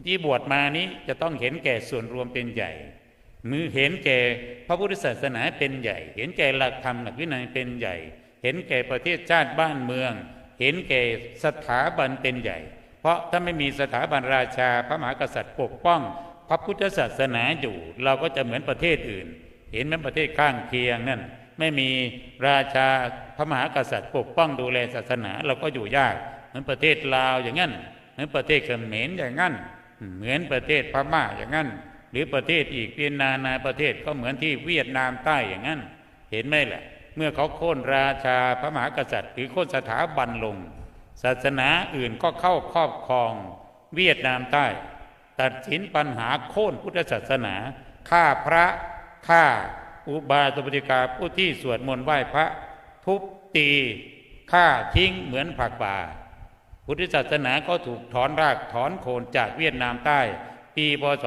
ผู้ที่บวชมานี้จะต้องเห็นแก่ส่วนรวมเป็นใหญ่ มือเห็นแก่พระพุทธศาสนาเป็นใหญ่ เห็นแก่หลักธรรมหลักวินัยเป็นใหญ่ เห็นแก่ประเทศชาติบ้านเมือง เห็นแก่สถาบันเป็นใหญ่ เพราะถ้าไม่มีสถาบันราชาพระมหากษัตริย์ปกป้อง พระพุทธศาสนาอยู่ เราก็จะเหมือนประเทศอื่น เห็นไหมประเทศข้างเคียงนั่นไม่มีราชาพระมหากษัตริย์ปกป้องดูแลศาสนาเราก็อยู่ยากเหมือนประเทศลาวอย่างนั้นเหมือนประเทศเขมรอย่างนั้น เหมือนประเทศพม่าอย่างนั้น หรือประเทศอีกเป็นนานาประเทศก็เหมือนที่เวียดนามใต้อย่างนั้น เห็นไหมล่ะ เมื่อเขาโค่นราชาพระมหากษัตริย์หรือโค่นสถาบันลง ศาสนาอื่นก็เข้าครอบครอง เวียดนามใต้ ตัดสินปัญหาโค่นพุทธศาสนาฆ่าพระฆ่าอุบาสกปฏิกาผู้ที่สวดมนต์ไหว้พระ ทุบตีฆ่าทิ้งเหมือนผักป่า พุทธศาสนาก็ถูกถอนรากถอนโคนจากเวียดนามใต้ ปีพศ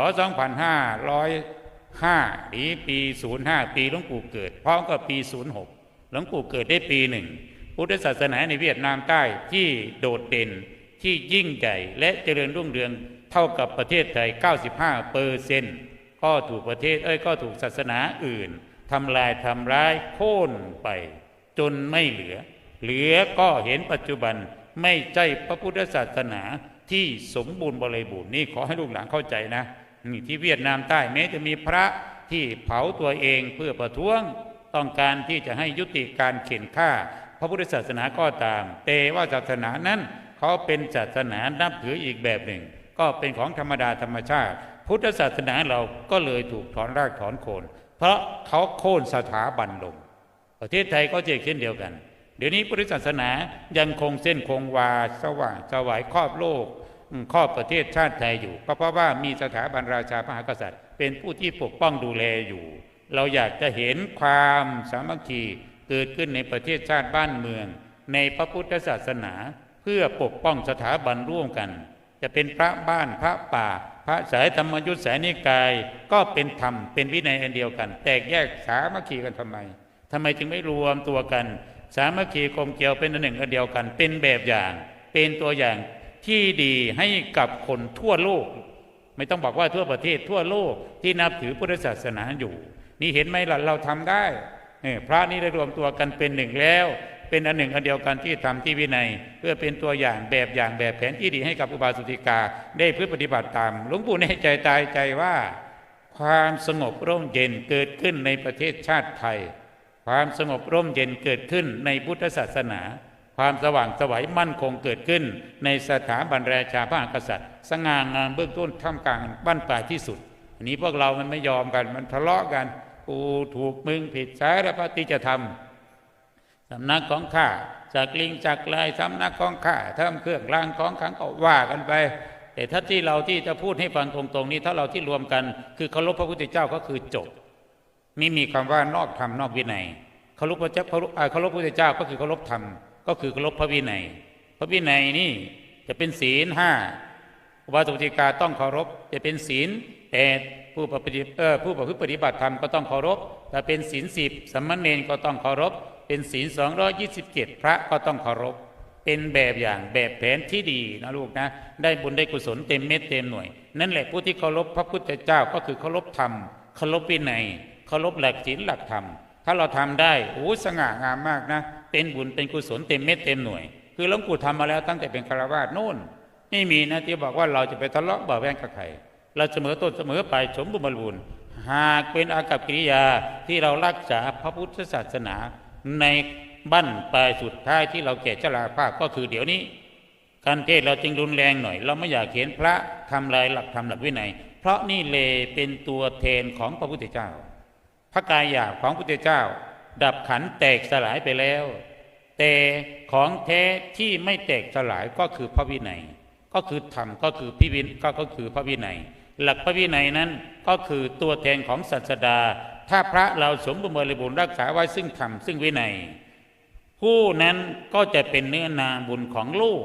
2505หรือปี 05 ปีหลวงปู่เกิดพร้อมกับปี 06 หลวงปู่เกิดได้ปีหนึ่งพุทธศาสนาในเวียดนามใต้ที่โดดเด่นที่ยิ่งใหญ่และเจริญรุ่งเรืองเท่ากับประเทศไทย 95เปอร์เซนต์ก็ถูกประเทศเอ้ยก็ถูกศาสนาอื่นทำลายทำร้ายโค่นไป จนไม่เหลือ เหลือก็เห็นปัจจุบัน ไม่ใช่พระพุทธศาสนาที่สมบูรณ์บริบูรณ์นี่ขอให้ลูกหลานเข้าใจนะนี่ที่เวียดนามใต้แม้จะมีพระที่เผาตัวเองเพื่อประท้วงต้องการที่จะให้ยุติการเข็นฆ่า พระพุทธศาสนาก็ตาม แต่ว่าศาสนานั้นเขาเป็นศาสนานับถืออีกแบบหนึ่ง ก็เป็นของธรรมดาธรรมชาติ พุทธศาสนาเราก็เลยถูกถอนรากถอนโคน เพราะเขาโค่นสถาบันลง ประเทศไทยก็เช่นเดียวกัน เดี๋ยวนี้พุทธศาสนายังคงเส้นคงวาสว่างสวายครอบโลกครอบประเทศชาติไทยอยู่ก็เพราะว่ามีสถาบันราชาพระมหากษัตริย์ เป็นผู้ที่ปกป้องดูแลอยู่ เราอยากจะเห็นความสามัคคีเกิดขึ้นในประเทศชาติบ้านเมือง ในพระพุทธศาสนา เพื่อปกป้องสถาบันร่วมกัน จะเป็นพระบ้านพระป่า พระสายธรรมยุทธสายนิกายก็เป็นธรรมเป็นวินัยอันเดียวกัน แตกแยกสามัคคีกันทำไมทำไมจึงไม่รวมตัวกัน สามัคคีกลมเกลียวเป็นอันหนึ่งอันเดียวกัน เป็นแบบอย่าง เป็นตัวอย่างที่ดีให้กับคนทั่วโลก ไม่ต้องบอกว่าทั่วประเทศทั่วโลกที่นับถือพุทธศาสนาอยู่ นี่เห็นไหมล่ะเราทำได้เออพระนี่ได้รวมตัวกันเป็นหนึ่งแล้ว เป็นอันหนึ่งอันเดียวกันที่ทำที่วินัย เพื่อเป็นตัวอย่างแบบอย่างแบบแผนที่ดีให้กับอุบาสกกาได้เพื่อปฏิบัติตาม หลวงปู่แน่ใจตายใจว่า ความสงบร่มเย็นเกิดขึ้นในประเทศชาติไทย ความสงบร่มเย็นเกิดขึ้นในพุทธศาสนา ความสว่างสวัยมั่นคงเกิดขึ้น ในสถาบันราชาพระกษัตริย์ สง่างามเบื้องต้นท่ามกลางบ้านปลายที่สุด อันนี้พวกเรามันไม่ยอมกันมันทะเลาะกันกูถูกมึงผิดสารพัดที่จะทำสำนักของข้าจากลิงจากลายสำนักของข้าทำเครื่องรางของขังก็ว่ากันไป แต่ถ้าที่เราที่จะพูดให้ฟังตรงๆนี้ถ้าเราที่รวมกัน คือเคารพพระพุทธเจ้าก็คือจบ ไม่มีคำว่านอกธรรมนอกวินัยเคารพพระเจ้าเคารพพระพุทธเจ้าก็คือเคารพธรรมก็คือเคารพพระวินัย พระวินัยนี่จะเป็นศีลห้าอุบาสกติกาต้องเคารพจะเป็นศีลแปดผู้ปฏิเออผู้ประพฤติปฏิบัติธรรมก็ต้องเคารพถ้าเป็นศีลสิบสัมมเนรก็ต้องเคารพ เป็นศีล227พระก็ต้องเคารพ เป็นแบบอย่างแบบแผนที่ดีนะลูกนะ ได้บุญได้กุศลเต็มเม็ดเต็มหน่วย นั่นแหละผู้ที่เคารพพระพุทธเจ้าก็คือเคารพธรรมเคารพวินัย เคารพหลักศีลหลักธรรม ถ้าเราทำได้โอ้สง่างามมากนะ เป็นบุญเป็นกุศลเต็มเม็ดเต็มหน่วย คือหลวงปู่ทำมาแล้วตั้งแต่เป็นคารวาสโน่นไม่มีนะที่บอกว่าเราจะไปทะเลาะเบาแวงกับใครเราเสมอต้นเสมอปลายสมบูรณ์บริบูรณ์หากเป็นอากับกิริยาที่เรารักษาพระพุทธศาสนาในบั้นปลายสุดท้ายที่เราแก่ชราภาพก็คือเดี๋ยวนี้การเทศเราจึงรุนแรงหน่อย เราไม่อยากเห็นพระทำลายหลักธรรมหลักวินัย เพราะนี่เลเป็นตัวแทนของพระพุทธเจ้า พระกายหยาบของพระพุทธเจ้า ดับขันแตกสลายไปแล้ว แต่ของแท้ที่ไม่แตกสลายก็คือพระวินัย ก็คือธรรมก็คือพิวินก็ก็คือพระวินัย หลักพระวินัยนั้นก็คือตัวแทนของศาสดา ถ้าพระเราสมบูรณ์บริบูรณ์รักษาไว้ซึ่งธรรมซึ่งวินัย ผู้นั้นก็จะเป็นเนื้อนาบุญของลูก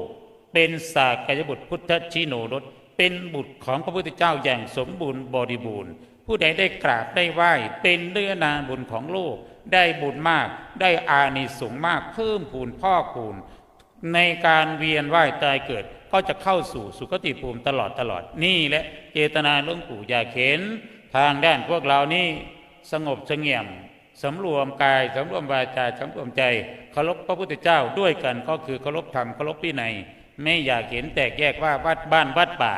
เป็นสากยบุตรพุทธชิโนรสเป็นบุตรของพระพุทธเจ้าอย่างสมบูรณ์บริบูรณ์ ผู้ใดได้กราบได้ไหว้เป็นเนื้อนาบุญของโลก ได้บุญมาก ได้อานิสงส์มากเพิ่มพูนพ่อกพูนในการเวียนว่ายตายเกิดก็จะเข้าสู่สุคติภูมิตลอดตลอดนี่และเจตนาหลวงปู่อยากเห็น ทางด้านพวกเรานี่สงบเสงี่ยมสำรวมกายสำรวมวาจาสำรวมใจเคารพพระพุทธเจ้าด้วยกันก็คือเคารพธรรมเคารพวินัยไม่อยากเห็นแตกแยกว่าวัดบ้านวัดป่า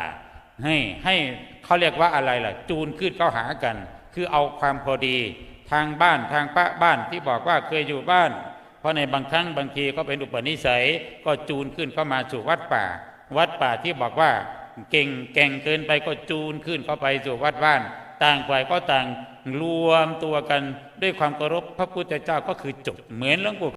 ให้ให้เขาเรียกว่าอะไรล่ะ จูนขึ้นเข้าหากัน คือเอาความพอดี ทางบ้านทางป้าบ้านที่บอกว่าเคยอยู่บ้าน เพราะในบางครั้งบางทีก็เป็นอุปนิสัยก็จูนขึ้นเข้ามาสู่วัดป่า วัดป่าที่บอกว่าเก่งแก่งเกินไปก็จูนขึ้นเข้าไปสู่วัดบ้าน ต่างฝ่ายก็ต่างรวมตัวกันด้วยความเคารพพระพุทธเจ้าก็คือจบเหมือนหลวงปู่